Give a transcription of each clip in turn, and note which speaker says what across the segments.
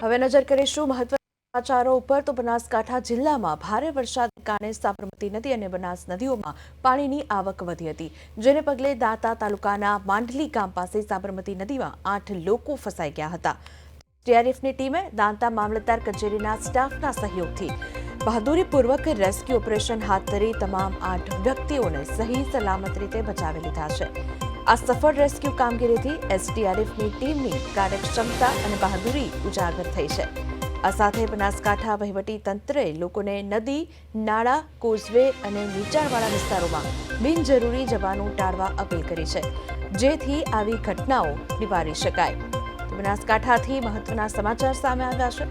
Speaker 1: હવે નજર કરીશું મહત્વ સમાચારો ઉપર. તો બનાસકાંઠા જિલ્લામાં ભારે વરસાદને કારણે સાબરમતી નદી અને બનાસ નદીઓમાં પાણીની આવક વધી હતી. જેને પગલે દાંતા તાલુકાના માંડલી ગામ પાસે સાબરમતી નદીમાં આઠ લોકો ફસાઈ ગયા હતા. ટીઆરએફની ટીમે દાંતા મામલતદાર કચેરીના સ્ટાફના સહયોગથી બહાદુરીપૂર્વક રેસ્ક્યુ ઓપરેશન હાથ ધરી તમામ આઠ વ્યક્તિઓને સહી સલામત રીતે બચાવી લીધા છે. આ સફળ રેસ્ક્યુ કામગીરીથી એસડીઆરએફની ટીમની કાર્યક્ષમતા અને બહાદુરી ઉજાગર થઈ છે. આ સાથે બનાસકાંઠા વહીવટી તંત્રે લોકોને નદી, નાળા, કોઝવે અને નીચાણવાળા વિસ્તારોમાં બિનજરૂરી જવાનું ટાળવા અપીલ કરી છે. જેથી આવી ઘટનાઓ નિવારી શકાય. બનાસકાંઠાથી મહત્વના સમાચાર સામે આવ્યા છે.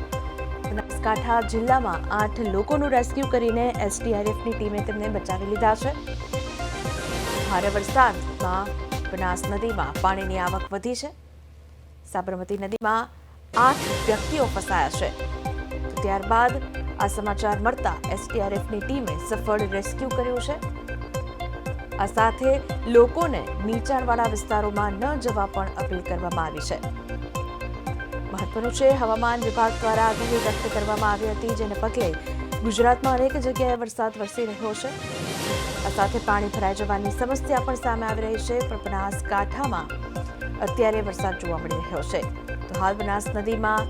Speaker 1: બનાસકાંઠા જિલ્લામાં આઠ લોકોનું રેસ્ક્યુ કરીને એસડીઆરએફની ટીમે તેમને બચાવી લીધા છે. ભારે વરસાદમાં બનાસ નદીમાં પાણીની આવક વધી છે. સાબરમતી નદીમાં આઠ વ્યક્તિઓ ફસાયા છે. ત્યારબાદ આ સમાચાર મળતા એસટીઆરએફની ટીમે સફળ રેસ્ક્યુ કર્યું છે. આ સાથે લોકોને નીચાણવાળા વિસ્તારોમાં ન જવા પણ અપીલ કરવામાં આવી છે. મહત્વનું છે હવામાન વિભાગ દ્વારા આગાહી વ્યક્ત કરવામાં આવી હતી, જેને પગલે ગુજરાતમાં અનેક જગ્યાએ વરસાદ વરસી રહ્યો છે. આ સાથે પાણી ભરાઈ જવાની સમસ્યા પણ સામે આવી રહી છે. પણ બનાસકાંઠામાં અત્યારે વરસાદ જોવા મળી રહ્યો છે. તો હાલ બનાસ નદીમાં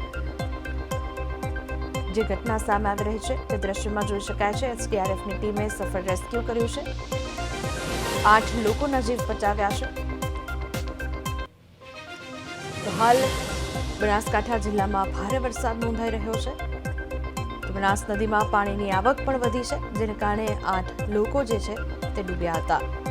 Speaker 1: જે ઘટના સામે આવી રહી છે, તે દ્રશ્યમાં જોઈ શકાય છે. એસડીઆરએફની ટીમે સફળ રેસ્ક્યુ કર્યું છે. આઠ લોકોના જીવ બચાવ્યા છે. હાલ બનાસકાંઠા જિલ્લામાં ભારે વરસાદ નોંધાઈ રહ્યો છે. બનાસ નદીમાં પાણીની આવક પણ વધી છે, જેને કારણે આઠ લોકો જે છે તે ડૂબ્યા હતા.